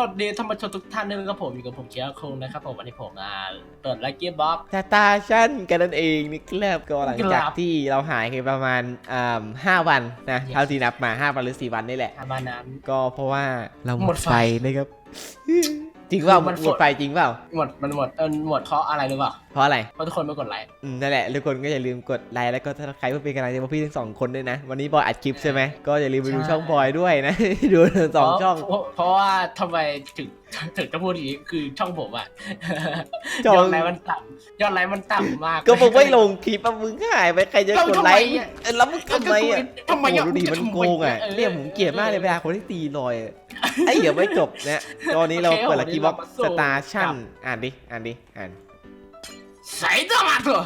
สวัสดีท่านผู้ชมทุกท่านด้วยนะครับผมอยู่กับผมเชียร์คงนะครับผมวันนี้ผมอ่าเปิดลักกี้บ็อกตาตาชั่นกันนั่นเองนี่ครับก็หลังจากครับ ที่เราหายกันประมาณอ่าห้าวันนะเท่าที่นับมาห้าวันหรือสี่วันนี่แหละทำมานั้น ก็เพราะว่าเราหหมมดดไฟไฟนะครับ จริงเปล่าคือมันหมดไฟจริงเปล่าหมดมันหมดเออหมดเพราะอะไรหรือเปล่าเพราะอะไรเพราะทุกคนไม่กดไลค์อืมนั่นแหละทุกคนก็อย่าลืมกดไลค์แล้วก็ถ้าใครเพื่อเป็นกำลังใจพวกพี่ทั้งสองคนด้วยนะ วันนี้บอยอัดคลิปใช่ไหมก็อย่าลืมไปดูช่องบอยด้วยนะ ดูสองช่อง เพราะเพราะว่าทำไมถึงถึงจะพูดอย่างนี้คือช่องผมอะช่องยอดไลค์มันต่ำยอดไลค์มันต่ำมาก ก็บอกไม่ลงคลิปอะมึงหายไปใครจะกดไลค์ทำไมอะเออแล้วมึงทำไมอะทำไมอะโอ้โหดูดิมันโกงอะเออเนี่ยผมเกลียดมากเลยเวลาคนที่ตีลอยอะ ไอ้เดี๋ยวไม่จบนะตอนนี้เราโอเคเปิดลักกี้บ็อกวันนี้เรามาสู้สตาร์ชั่นกับอ่านดิ อ่านดิ อ่านใส่ตัวมาตัว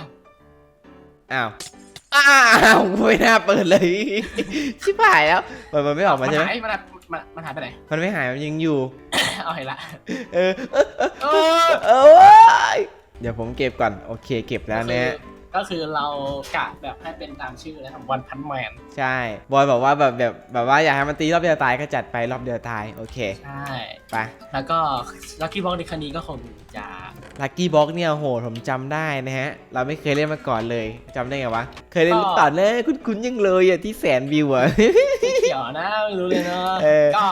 อ้าว อ้าวไม่น่าเปิดเลย ชิบหายแล้ว มันมันไม่ออกมาใช่ไหมหายมันหายมันมันหายไปไหน มันไม่หาย มันยังอยู่ เอาเห็นละ เออ เออ เออเออเออเดี๋ยวผมเก็บก่อน โอเค เก็บแล้วนะ ก็คือเรากะแบบให้เป็นตามชื่อนะครับวันพันแมนใช่ บอยบอกว่าแบบแบบแบบว่าอยากให้มันตีรอบเดียวตายก็จัดไปรอบเดียวตาย โอเค ใช่ไป แล้วก็ลัคกี้บ็อกในครั้งนี้ก็คงจะลักกี้บ็อกเนี่ยโหผมจำได้นะฮะ เราไม่เคยเล่นมาก่อนเลยจำได้ไงวะ เคยเล่นหรือเปล่าเลยคุ้นๆยังเลยอะที่แสนวิวอะเกี่ยวนะไม่รู้เลยเนาะเออ ก็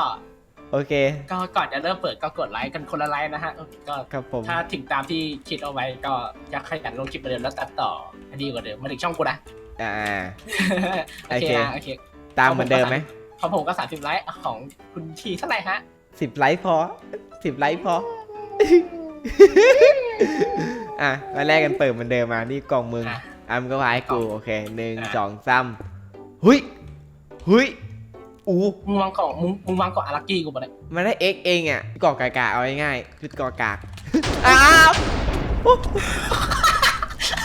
โอเค ก็ก่อนจะเริ่มเปิดก็กดไลค์กันคนละไลค์นะฮะก็ครับผม ถ้าถึงตามที่คิดเอาไว้ก็จะขยันลงคลิปเหมือนเดิมแล้วตัดต่อให้ดีกว่าเดิมมาถึงช่องกูนะ อ่า โอเคนะโอเค ตามเหมือนเดิมไหมของผมก็สามสิบไลค์ของคุณทีเท่าไหร่ฮะสิบไลค์พอสิบไลค์พอ อะมาแรกกันเปิดเหมือนเดิมมานี่กล่องมึงอะอะมึงก็วายกู โอเคหนึ่งอะ สองสามหุยหุย อู้ มึงวางกล่องมึงมึงวางกล่องอารักกี้กูปะเนี่ยมันได้ X เองอะกอกากาเอาง่ายๆคือกอกากอ้าว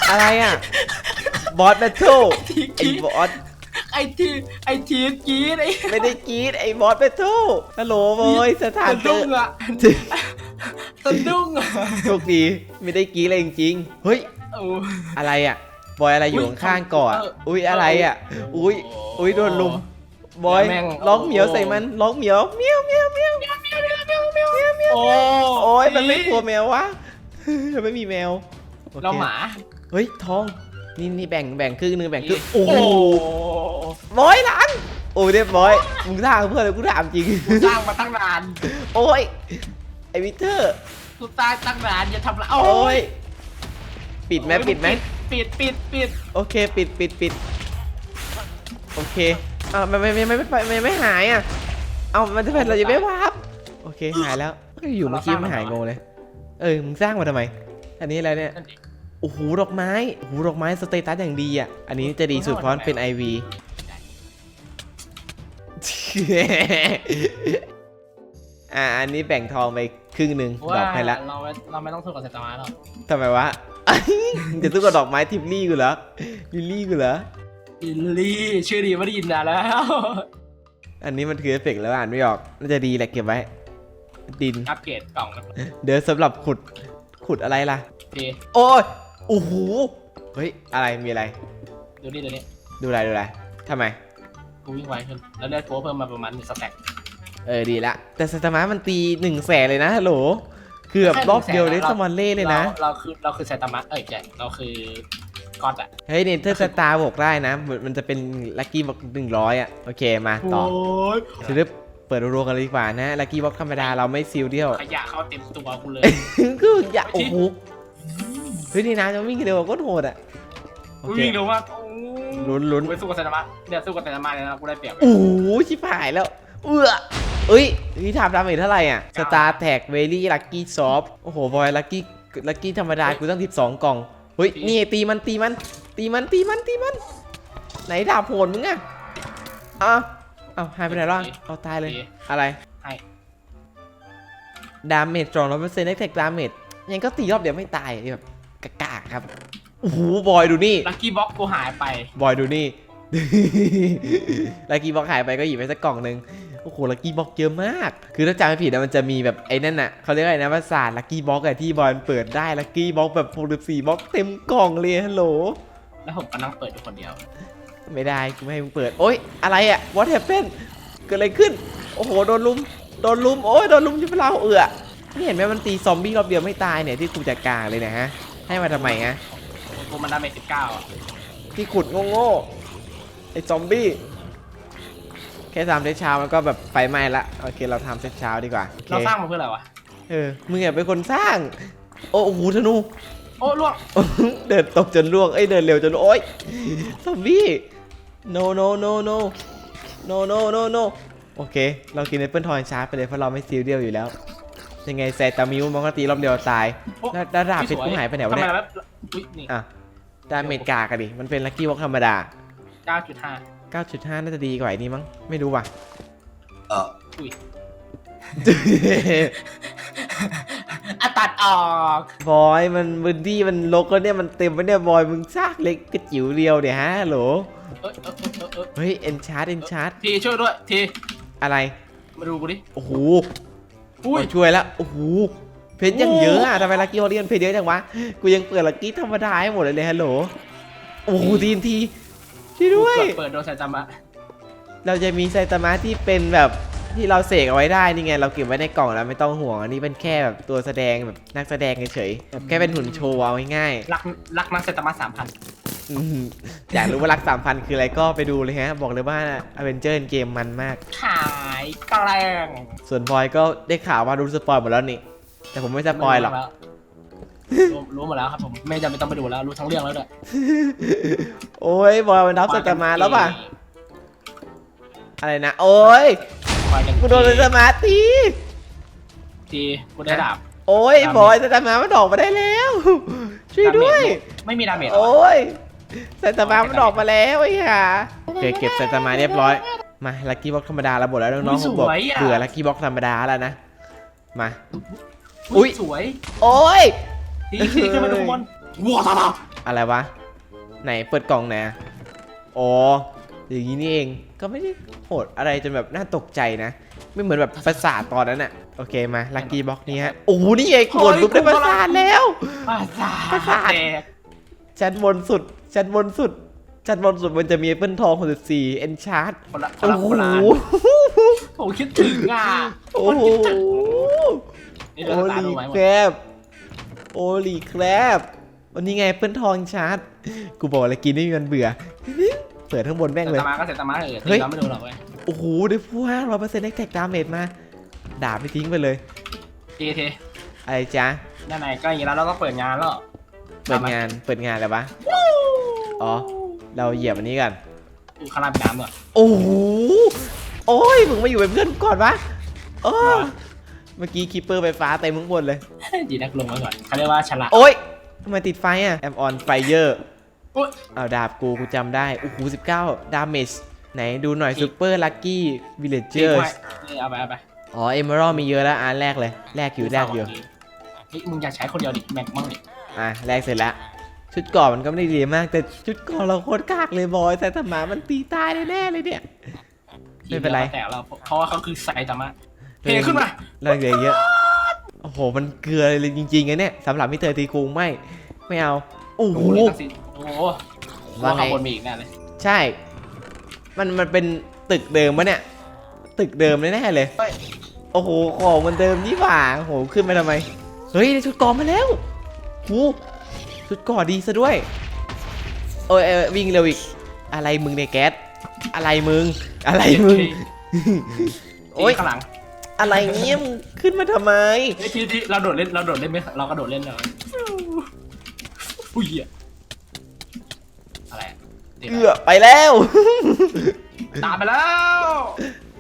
อะไรอะบอสแบทเทิลทีไอ้กีบอสไอทีไอทีกรีดไอไม่ได้กรีดไอ้บอสแบทเทิลฮัลโหลบอยสถานสะดุ้งอะสะดุ้งอะโชคดีไม่ได้กรีดเลยจริงๆเฮ้ย โอ้ อะไรอะบอยอะไรอยู่อุ๊ยข้างๆก่อนเอออุ้ยอะไรอะ อุ้ยโอุ้ยโดนลุม บอยแม่งร้องเหมียวใส่มันร้องเหมียวเมียวเมียวเมียวโอ้โอ้ยมันไม่กลัวแมววะมันไม่มีแมวโอคเราหมาเฮ้ยทองนี่นี่แบ่งแบ่งครึ่งหนึงแบ่งครึ่งโอ้โอ้โหโหบอยหลังโอ้ยเรียบร้อยมึงสร้างเพื่ออะไรกูถามจริงกูสร้างมาตั้งนานโอ้ยไอวิเตอร์กูสร้างตั้งนานอย่าทำละโอ้ยปิดไหมปิดไหมปิดปิดปิดโอเคปิดปิดปิดโอเค อ่าไม่ไม่ไม่ไม่ไม่ไม่ไม่หายอะ เอามันจะเป็นเราจะไม่วาบโอเคหายแล้วเฮ้ยอยู่เมื่อกี้มันหายงงเลย เออมึงสร้างมาทำไม อันนี้อะไรเนี่ยนั่นดิโอ้โหดอกไม้โอ้โหดอกไม้สเตตัสอย่างดีอะ อันนี้จะดีสุดเพราะมันเป็น IV อ่าอันนี้แบ่งทองไปครึ่งหนึ่งดว่าอกไปละเราไม่เราไม่ต้องสู้กับสตาร์มาหรอกทำไมวะจะสู้กับดอกไม้ทิปลี่กูเหรอลิลลี่กูเหรอ ลิลลี่ ชื่อดีไม่ได้ยินนานแล้ว อันนี้มันคือเอฟเฟกต์แล้วอ่านไม่ออก น่าจะดีแหละเก็บไว้ ดิน อัปเกรดกล่องนะเดี๋ยวสำหรับขุด ขุดอะไรล่ะ ดีโอ้ยโอ้โห เฮ้ย อะไร มีอะไร ดูนี่ดูนี่ดูอะไร ดูอะไรทำไม กูวิ่งไวขึ้น แล้วเลือดโเพิ่มมาประมาณหนึ่งสแต็ก เออ ดีละ แต่สตาร์มามันตีหนึ่งแสนเลยนะฮัลโหลคือแบบรอบเดียวได้สมอนเล่เลยนะราเราคือเราคือไซตามะเอ้ยใช่เราคือ ก๊อตอะเฮ้ยเนเธอร์สตาร์บอกได้นะมันมันจะเป็นลัคกี้บ็อกหนึ่งร้อยอะ โอเคมาต่อยสรุปเปิดรัวๆกันเลยดีกว่านะลัคกี้บ็อกธรรมดาเราไม่ซิลเดียวขยะเข้าเต็มตัวกูเลยคืออย่าโอ้โหเฮ้ยนี่นะจะวิ่งเร็วกว่าก็โหดอะโอเควิ่งเร็วมากลุ้นลุ้นกูไปสู้กับไซตามะเนี่ยสู้กับไซตามะเนี่ยนะกูได้เปรียบโอ้โหชิบหายแล้ว เอื้อเอ้ยนี่ทำดาเมจเท่าไหร่อะสตาร์แท็กเวลี่ลัคกี้ซอฟโอ้โหบอยลัคกี้ลัคกี้ธรรมดากูตั้ง12กล่อง เฮ้ยนี่ตีมันตีมัน ตีมันตีมันตีมัน ไหนดาบโหดมึงอะอ้าวอ้าวหายไปไหนแล้วอะเอาตายเลย อะไรให้ ดาเมจสองร้อยเปอร์เซ็นต์ได้แท็กดาเมจยังก็ตีรอบเดียวไม่ตายแบบกากาครับโอ้โหบอยดูนี่ลัคกี้บ็อกกูหายไป บอยดูนี่ลักกี้บ็อกหายไปก็หยิบไปสักกล่องหนึ่ง โอ้โหลักกี้บ็อกเยอะมาก คือถ้าจำไม่ผิดนะมันจะมีแบบไอ้นั่นน่ะเขาเรียกอะไรนะภาษาลักกี้บ็อกอะที่บอลเปิดได้ลักกี้บ็อกแบบหกสิบสี่บ็อกเต็มกล่องเลยฮัลโหล แล้วผมก็นั่งเปิดอยู่คนเดียว ไม่ได้กูไม่ให้มึงเปิด โอ๊ยอะไรอะ what happened เกิดอะไรขึ้น โอ้โหโดนลุม โดโดนลุม โอ้ยโดนลุมชิบเราเอือนี่เห็นไหมมันตีซอมบี้รอบเดียวไม่ตายเนี่ยที่กูจัดการเลยนะฮะ ให้มาทำไมฮะกูมันดาเมจสิบเก้าอะที่ขุดโง่ๆไอ้ซอมบี้แค่ทำเช้เช้ามันก็แบบไฟไหม้ละโอเคเราทำเช้เช้าดีกว่าโอเคเราสร้างมาเพื่ออะไรวะ เออมึงอย่าเป็นคนสร้าง โอ้โหธนู โอ้ล่วง เดินตกจนล่วงเอ้ยเดินเร็วจนล่วงโอ๊ยซอมบี้ no no no no no no no no โอเค เรากินแอปเปิลทอยชาร์จไปเลยเพราะเราไม่ซีเรียลอยู่แล้ว ยังไงแซตามิวมันก็ตีรอบเดียวตายโอ้ แล้วแล้วดาบเพชรกูหายไปไหนวะเนี่ยทำมแบบอุ้ยนี่อะดาเมจกากอะดิมันเป็นลัคกี้วอล์กธรรมดาเก้าจุดห้า 9.5 น่าจะดีกว่าไอ้นี้มั้ง ไม่รู้ว่ะ เอออุ้ยอะตัดออกบอยมันพื้นที่มันลกแล้วเนี่ยมันเต็มไปเนี่ยบอยมึงซากเล็กกระจิ๋วเดียวเดี๋ยวฮะฮัลโหล เอ้ยเอ้ยเอ้ยเอ้ยเอ้ยเฮ้ย เอ็นชาร์ดเอ็นชาร์ดทีช่วยด้วยทีอะไร มาดูกูดิโอ้โหอุ้ย มาช่วยแล้วโอ้โห เพชรยังเยอะอะทำไมลัคกี้วอลเลียนเพชรเยอะจังวะ กูยังเปิดลัคกี้ธรรมดาให้หมดเลยเลยฮัลโหล โอ้โหทีนที ช่วยด้วยเปิดเปิดโดนไซตามะเราจะมีไซตามะที่เป็นแบบที่เราเสกเอาไว้ได้นี่ไงเราเก็บไว้ในกล่องแล้วไม่ต้องห่วงอันนี้เป็นแค่แบบตัวแสดงแบบนักแสดงเฉยๆแบบแค่เป็นหุ่นโชว์เอาง่ายรักรักนักไซตามะสามพันๆอืมอยากรู้ว่ารักสามพันคืออะไรก็ไปดูเลยฮะ บอกเลยว่าอเวนเจอร์เกมมันมาก ขายแกลงส่วนบอยก็ได้ข่าวว่ารู้สปอยหมดแล้วนี่ แต่ผมไม่สปอยหรอกรู้ รู้หมดแล้วครับผมไม่จำเป็นต้องไปดูแล้ว รู้ทั้งเรื่องแล้วด้วยโอ้ยบอยมันรับไซตามะแล้วป่ะ อะไรนะ โอ้ยคอยกันกูโดนไซตามะตีทีกูได้ดาบ โอ้ยดาเมจบอยไซตามะมันออกมาได้แล้ว ช่วยด้วย ไม่มีดาเมจหรอโอ้ยไซตามะมันออกมาแล้วไอ้ห่าโอเคเก็บไซตามะเรียบร้อย มาลัคกี้บ็อกธรรมดาเราหมดแล้วน้องๆผมบอกเบื่อลัคกี้บ็อกธรรมดาแล้วนะ มา อุ๊อุ้ยยสวย โอ้ย ทีทีขึ้นมาดูข้างบนว้าวอะไรวะ ไหนเปิดกล่องไหนอะอ๋ออย่างนี้นี่เองก็ไม่ได้โหดอะไรจนแบบน่าตกใจนะ ไม่เหมือนแบบประสาทตอนนั้นอะโอเคมาลัคกี้บ็อกนี้ฮะโอ้โหนี่เองกดปุ๊บได้ประสาทแล้วประสาสาทแตกชั้นบนสุดชั้นบนสุดชั้นบนสุดมันจะมีเปิ้ลทอง64เอนชาร์ดโอ้โหคนละโอ้คิดถึงอะโอ้คนโหคิดถึงนี่โอเราตาดูไว้หมแคดรบ โอลีแครบวันนี้ไงแอปเปิลทองชาร์ดกูบอกเลยกินไม่มีวันเบื่อ เปิดข้างบนแม่งเลย ตามาก็เสร็จตามาเออเฮ้ตียเราไม่ดูหรอกเว้ย โอ้โหได้พูดห้าร้อยเปอร์เซ็นต์แท็กดาเมจมาดาบไปทิ้งไปเลยทีทีอะไรจ๊ะด้านในก็อย่างนี้แล้วเราต้องเปิดงานแล้ว เปิดงาน เปิดงานอะไรวะ อ๋อ เราเหยียบอันนี้กันอยู่ข้างล่างเป็นน้ำด้วยโอ้โห โอ้ย มึงมาอยู่เป็นเพื่อนกูก่อนวะโอ้เมื่อกี้คีเปอร์ไฟฟ้าเต็มข้างบนเลย ดีนักลงมาก่อนเขาเรียกว่าฉลาดโอ้ยทำไมติดไฟอะ I'm on fire อุ๊ยเอาดาบกูกูจำได้โอ้โห19ดาเมจไหนดูหน่อยอีกซูเปอร์ลัคกี้วิลเลเจทีอร์ไว้นี่เอาไปเอาไปอ๋อเอเมอรัลมีเยอะแล้วอะแรกเลย แรกอยู่แรกอยู่เฮ้ยมึงอยากใช้คนเดียวดิแม็กมั่งดิอะแรกเสร็จแล้วชุดเก่อนมันก็ไม่ได้ดีมาก แต่ชุดเก่อนเราโคตรกากเลยบอยแต่ธรรมามันตีตายแน่ๆเลยเนี่ยไม่เป็นไรแต่เราเพราะว่าเขาคือไซตามะเทขึ้นมาเราเหลือเยอะ โอ้โห มันเกลือเลยจริงๆอะเนี่ยสำหรับมิเตอร์ตีคุงไม่ ไม่เอา โอ้โหโอ้โหนี่ตัดสินโอ้โหว่าว่าไง ข้างบนมีอีกแน่เลยใช่ มันมันเป็นตึกเดิมปะเนี่ย ตึกเดิมแน่ๆเลยเฮ้ยโอ้โห ของมันเดิมนี่หว่าโอ้โห ขึ้นมาทำไม เฮ้ยได้ชุดเกอมาแล้วหูชุดเกอดีซะด้วยโอ้ยเอ้ยวิ่งเร็วอีก อะไรมึงในยแก๊ส อะไรมึง อะไรมึง โอ๊โอ้ยยข้างหลัง อะไรเงี้ยมึงขึ้นมาทำไม เฮ้ยทีทีเราโดดเล่นเราโดดเล่นไหมเรากระโดดเล่นเลยอุ้ยเหี้ยอะไรอะเดี๋ยวเกือไปแล้ว ตามไปแล้ว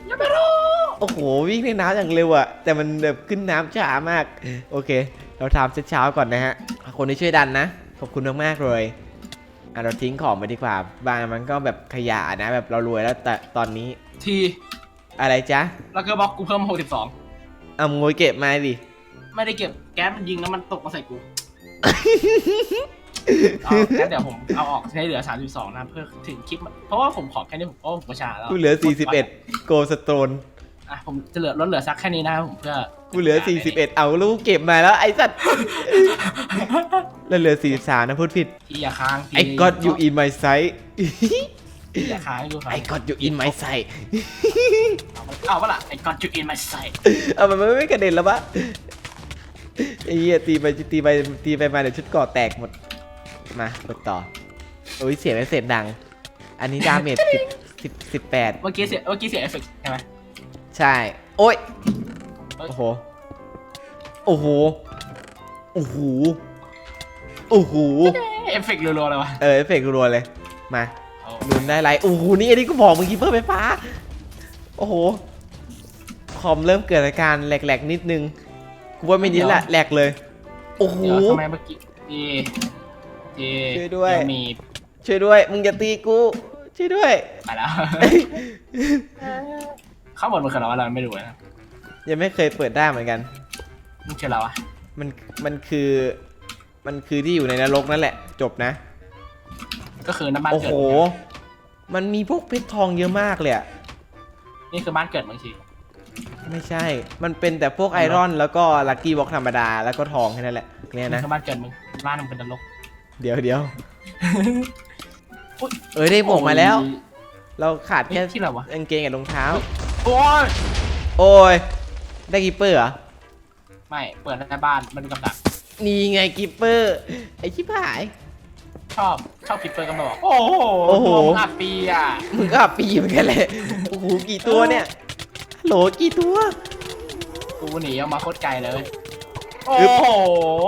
ยังไม่รู้โอ้โหวิ่งในน้ำอย่างเร็วอะแต่มันแบบขึ้นน้ำช้ามาก โอเค เราทำเช้าๆก่อนนะฮะ คนที่ช่วยดันนะ ขอบคุณมากๆเลยอะเราทิ้งของไปดีกว่า บางมันก็แบบขยะนะ แบบเรารวยแล้วแต่ตอนนี้ ที อะไรจ๊ะแล้วก็บล็อกกูเพิ่มหกสิบสองเอางวยเก็บมาดิไม่ได้เก็บแก๊สมันยิงแล้วมันตกมาใส่กูเอางั้นเดี๋ยวผมเอาออกให้เหลือ32นะเพื่อถึงคลิปมันเพราะว่าผมขอแค่นี้ผมก็ผมประชาแล้วกูเหลือ 41 โกสโตนอะผมจะเหลือลดเหลือสักแค่นี้นะครับผมเพื่อกูเหลือ 41 เอาลูกเก็บมาแล้วไอ้สัตว์แล้วเหลือ 43 นะพูดผิด ทีอย่าค้างที I got you in my sight อย่าค้างให้กูฟัง I got you in my sight เอาปะล่ะไอ้ got you in my sight เอามันไม่กระเด็นแล้วปะไอ้เหี้ยตีไปตีไปตีไปมาเดี๋ยวชุดเก่อแตกหมด มากดต่อโอ้ยเสียงเสียงดัง อันนี้ดาเมจสิบสิบสิบแปดเมื่อกี้เสียเมื่อกี้เสียเอฟเฟกต์ใช่ไหมใช่ โอ้ยเอ้ยโอ้โห โอ้โห โอ้โห โอ้โห เอฟเฟกต์รัวๆเลยวะเออเอฟเฟกต์รัวๆเลย มา เอาลืมได้ไรโอ้โหนี่อันนี้ก็บอกเมื่อกี้เพิ่มไฟฟ้า โอ้โห คอมเริ่มเกิดอาการแหลกๆนิดนึง กูว่าไม่นิดแหละแหลกเลย โอ้โหเดี๋ยวทำไมเมื่อกี้จีจีช่วยด้วย มี ช่วยด้วย มึงอย่าตีกู ช่วยด้วยไปแล้วข้างบนมันคืออะไรวะเราไม่รู้นะ ยังไม่เคยเปิดได้เหมือนกันมันคืออะไรวะมัน มันคือ มันคือที่อยู่ในนรกนั่นแหละ จบนะ ก็คือน้ำบ้านโอ้เกิโหดมันมีพวกเพชรทองเยอะมากเลยอะนี่คือบ้านเกิดบางทีไม่ใช่ มันเป็นแต่พวกไอรอน แล้วก็ลัคกี้บ็อกธรรมดาแล้วก็ทองแค่นั้นแหละเนี่ยนี่นะ คือบ้านเกิดมึงบ้านมึงเป็นนรก เดี๋ยวเดี๋ยวอุ๊ย เอ้ยได้หมวกมาแล้ว เราขาดเฮ้ยแค่ที่อะไรวะ กางเกงกับรองเท้า โอ้ยโอ้ย ได้กิปเปอร์เหรอ ไม่เปิดในบ้านมันดูกับดัก นี่ไงกิปเปอร์ ไอชิบหาย ชอบชอบคิปเปอร์กันมาบอกโอ้โหโอ้โหรวมอัดปีอะมึงก็อับปีเหมือนกันเลยโอ้โหกี่ตัวเนี่ย โหลกี่ตัว กูหนีออกมาโคตรไกลเลย โอ้อึ๊บโห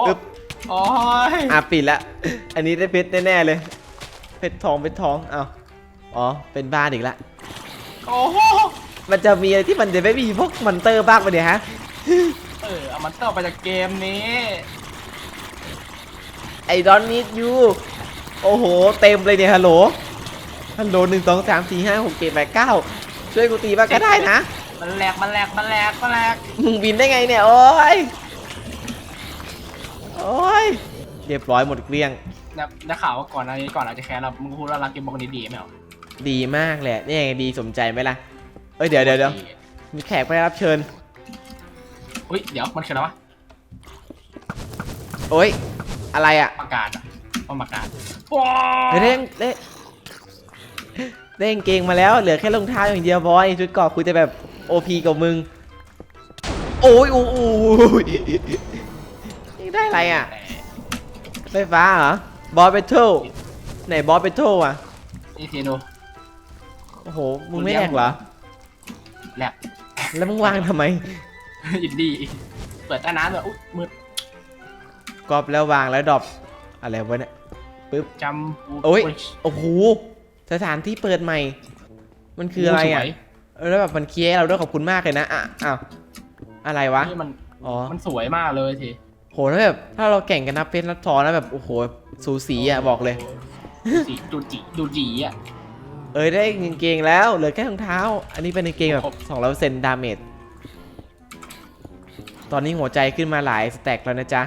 อึ๊บ โอ้ยอะปิดละ อันนี้ได้เพชรแน่ๆเลย เพชรทองเพชรทองเอาอ๋อ เป็นบ้านอีกละ โอ้โหมันจะมีอะไรที่มันจะไม่มีพวกมอนเตอร์บ้างปะเนี่ยฮะ เออเอามันต่อไปจากเกมนี้ ไอดอนนิดยู โอ้โห เต็มเลยเนี่ยฮัลโหลฮัลโหลหนึ่งสองสามสี่ห้าหกเจ็ดแปดเก้าช่วยกูตีบ้างก็ได้นะ มันแหลกมันแหลกมันแหลกมันแหลกมึงบินได้ไงเนี่ย โอ้ย โอ้ย เรียบร้อยหมดเกลี้ยง นะได้ข่าวว่าก่อนหน้านี้ก่อนอาจจะแคร์เรามึงพูดว่ารักเกมบอกนี้ดีไหมเหรอดีมากแหละนี่ไงดีสมใจไหมล่ะ เอ้ยเดี๋ยวเดี๋ยวเดี๋ยวมีแขกไปรับเชิญ อุ้ยเดี๋ยวมันคืออะไรวะโอ้ย อะไรอะ ประกาศอะ ว่าประกาศว้าเฮ้ยเด้งเด้เด้งเกงมาแล้ว เหลือแค่รองเท้าอย่างเดียวบอยชุดเกราะกูจะแบบโอพีกับมึง โอ้ยโอ้โหยังได้อะไรอะ ไฟฟ้าเหรอ บอสเบทเทิลไหนบอสเบทเทิลอะนี่ทีดูโอ้โห มึงไม่แหลกเหรอแหลกแล้วมึงวางทำไมยินดีเปิดใต้น้ำเลยอุ้ยมืดกรอบแล้ววางแล้วดรอปอะไรวะเนี่ย ปึ๊บ จำโอ้ย โอ้โห สถานที่เปิดใหม่ มันคืออะไรอะสวยเออแล้วแบบมันเคลียร์ให้เราด้วยขอบคุณมากเลยนะ อะ อ้าว อะไรวะ นี่มัน อ๋อ มันสวยมากเลยทีโหแล้วแบบถ้าเราแข่งกันนับเป็นนับทอนแล้วแบบ โอ้โห สูสีอะบอกเลย สีดูจีดูจีอะ เอ้ยได้กางเกงแล้ว เหลือแค่รองเท้า อันนี้เป็นกางเกงแบบครบสองร้อยเซนดาเมจ ตอนนี้หัวใจขึ้นมาหลายสแต็กแล้วนะจ๊ะ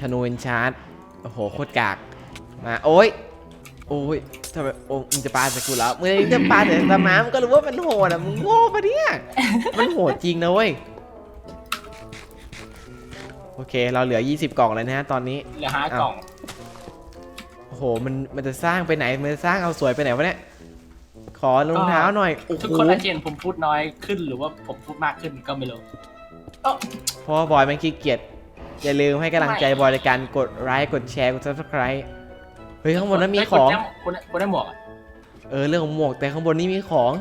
ธนูเอนชาร์ด โอ้โหโคตรกากมาโอ้ยโอ้ยทำไมโอ้มึงจะปาใส่กูแล้วมึงจะปาใส่สมามมึงก็รู้ว่ามันโหดอะมึงโง่ปะเนี่ยมันโหดจริงนะเว้ยโอเค เราเหลือ 20 กล่องแล้วนะฮะตอนนี้เหลือห้ากล่องโอ้โหมันมันจะสร้างไปไหนมันจะสร้างเอาสวยไปไหนวะเนี่ยขอรองเท้าหน่อยโอ้โหทุกคนอาจจะเห็นผมพูดน้อยขึ้นหรือว่าผมพูดมากขึ้นก็ไม่รู้เอ้าเพราะว่าบอยมันขี้เกียจ อย่าลืมให้กำลังใจไม่บอยในการกดไลค์กดแชร์กด subscribe เฮ้ยข้างบนนั้นมีของ คนได้คนได้หมวกอะเออเรื่องของหมวกแต่ข้างบนนี่มีของ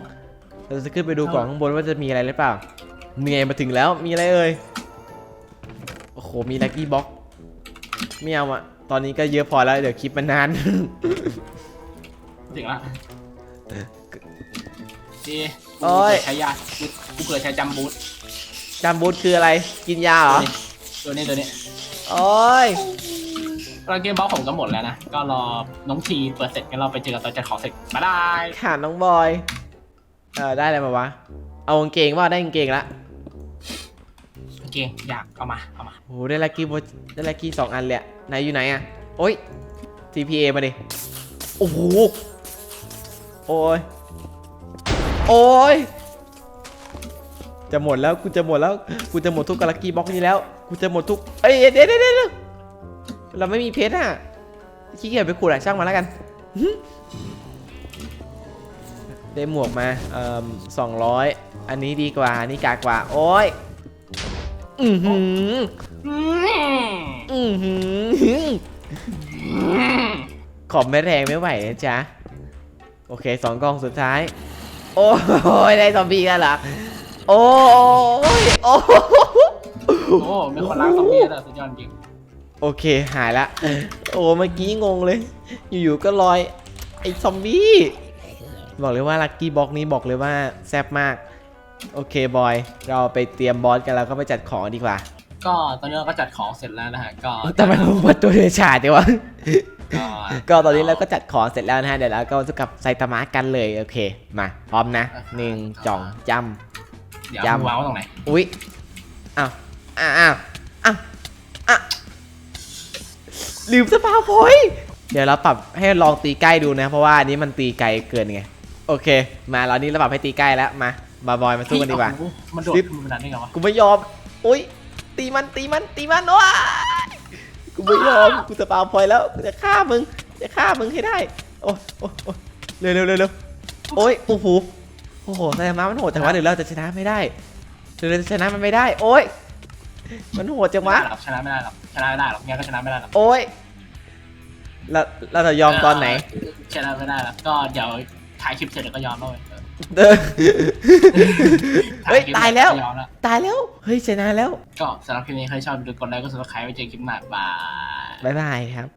เราจะขึ้นไปดูก่อนข้างบนว่าจะมีอะไรหรือเปล่าเหนื่อยมาถึงแล้วมีอะไรเอ่ยโอ้โหมีลักกี้บ็อกไม่เอาอะตอนนี้ก็เยอะพอแล้วเดี๋ยวคลิปมันนานถึงละดีโอ้ยกูเปิดใช้ยากูกูเปิดใช้จัมบูทจำบูทคืออะไรกินยาเหรอ ตัวนี้ตัวนี้โอ้ยเราเกมบล็อกผมก็หมดแล้วนะ ก็รอน้องทีเปิดเสร็จกันเราไปเจอกันตอนจัดของเสร็จมาได้ขาดน้องบอย เออได้อะไรมาวะ เอากางเกงว่าได้กางเกงละโอเคอยากเอามาเอามาโอ้โหได้ลักกี้บได้ลักกี้สองอันเลยอะไหนอยู่ไหนอะโอ้ย TPA มาดิ โอ้โห โอ้ย โอ้ย จะหมดแล้วกูจะหมดแล้วกูจะหมดทุกกาลักกี้บ็อกนี้แล้วกูจะหมดทุกเอ้ยเดี๋ยวเดี๋ยวเราไม่มีเพชรอะขี้เกียจไปขุดอะช่างมาแล้วกันได้หมวกมาเอ่อสองร้อยอันนี้ดีกว่าอันนี้กากว่า โอ้ยอือหืออือหือขอบไม่แรงไม่ไหวนะจ๊ะ โอเคสองกองสุดท้าย โอ้ยได้ซอมบี้แล้วเหรอ โอ้ยโอ้ยโอ้มีคนล้างซอมบี้แล้วสุดยอดจริงโอเคหายละ โอ้เมื่อกี้งงเลย อยู่ๆก็ลอย ไอ้ซอมบี้ บอกเลยว่าลัคกี้บ็อกนี้บอกเลยว่าแซ่บมาก โอเคบอย เราไปเตรียมบอสกันแล้วก็ไปจัดของดีกว่า ก็ตอนนี้เราก็จัดของเสร็จแล้วนะฮะ ก็แต่มันเปิดตัวเดือดฉาดดีวะก็ก็ตอนนี้เราก็จัดของเสร็จแล้วนะฮะเดี๋ยวเราก็จะกลับไซตามะกันเลยโอเค มาพร้อมนะหนึ่งจ่องจ เดี๋ยวย้ำมึงวางไว้ตรงไหนำอุ๊ยอ้าวอ้าวอ้าวอ้าวอ้าวลืมสปาพอยต์เดี๋ยวเราปรับให้ลองตีใกล้ดูนะ เพราะว่าอันนี้มันตีไกลเกินไง โอเค มาเรานี้เราปรับให้ตีใกล้แล้ว มาบาบอยมาสู้กันดีกว่าโอ้โหมันโดดซิป ขึ้นมาได้ไงวะกูไม่ยอม อุ้ยตีมัน ตีมัน ตีมันว้ายกูไม่ยอม กูจะปาพอยต์แล้ว กูจะฆ่ามึง จะฆ่ามึงให้ได้ โอ้โอ้โอ้เร็วเร็วเร็วเร็วโอ้ย โอ้โห โอ้โหแสดงว่ามันโหดแต่ว่าเดี๋ยวเราจะชนะไม่ได้เดี๋ยวเราจะชนะมันไม่ได้ โอ้ยมันโหดจังวะไม่ได้หรอกชนะไม่ได้หรอกชนะไม่ได้หรอกงั้นก็ชนะไม่ได้หรอกโอ้ยเราเราจะยอมตอนไหน ชนะไม่ได้หรอกก็เดี๋ยวถ่ายคลิปเสร็จเดี๋ยวก็ยอมแล้วเว้ยเดินถ่เฮ้ยคลิปตายแล้วเสร็จก็ยอมแล้ว ตายแล้ว เฮ้ยชนะแล้ว ก็สำหรับคลิปนี้ใครชอบดูกดไลค์กดซับสไครต์ไว้เจอคลิปหน้าบาย บ๊ายบายครับ